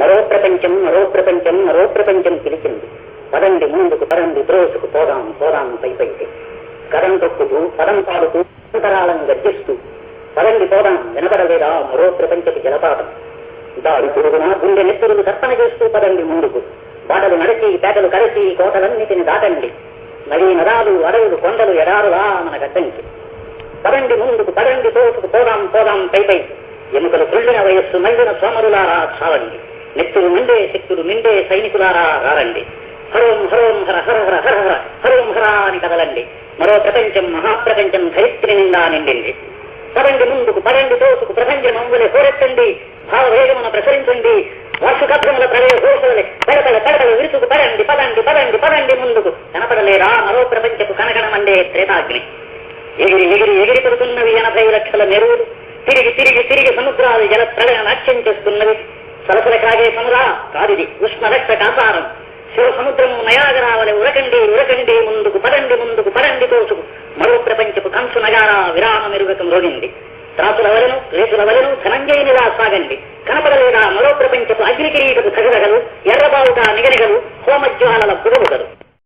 మరో ప్రపంచం మరో ప్రపంచం మరో ప్రపంచం పిలిచింది. పదండి ముందుకు పదండి బ్రోసుకు పోదాం పోదాం పై పైకి. కరం తొక్కుతూ పదం పాడుతూ తరాలను గర్జిస్తూ పదండి పోదాం వినపడలేదా మరో ప్రపంచపు జలపాతం? దారి పొరుగున గుండె నెత్తురులు తర్పణ చేస్తూ పదండి ముందుకు. బాటలు నడిచి పేటలు కలిసి కోటలన్నిటిని దాటండి. నదీ నదాలు అడవులు కొండలు ఎడారులా మన గడ్డంకి. పదండి ముందుకు పదండి తోసుకు పోదాం పోదాం పై పై ఎముకలు తుళ్ళిన వయస్సు మళ్ళిన సోమరులారా చావండి. నెత్తులు నిండే శక్తులు నిండే సైనికులారా రారండి హరోం హరోం హర హర హర హర హర హరోం హరా అని కదలండి. మరో ప్రపంచం మహాప్రపంచం ధరిత్రి నిండా నిండింది. పదండి ముందుకు పదండి తోసుకు ప్రపంచం అమ్ములే హోరెత్తండి. భావవేగమున ప్రసరించండి. వార్షికత్వముల ప్రళయ ఘోషలే పెడతల పెడతలు విరుచుకు పదండి పదండి పదండి పదండి ముందుకు. కనపడలేరా మరో ప్రపంచపు కనకనమండే త్రేతాగ్ని? ఎగిరి ఎగిరి ఎగిరి పడుతున్నవి ఎనభై లక్షల మెరువులు తిరిగి తిరిగి తిరిగి సముద్రాలు జల ప్రళయ నాట్యం చేస్తున్నవి. సలసల కాగే సమురా కాదిది ఉష్ణ రక్త కాసారం శివ సముద్రము నయాగరావలె ఉరకండి ఉరకండి ముందుకు పదండి ముందుకు పదండి తోచుకు. మరో ప్రపంచపు కంసు నగారా విరామ మెరుగకం రోగింది త్రాసుల వలను రేసుల వలను ధనంజయునిలా సాగండి కనపడలేదా మరో ప్రపంచపు అగ్నికిరీటపు తగలగలు ఎర్రబావుట నిగనిగలు హోమజ్వాలల పురుగు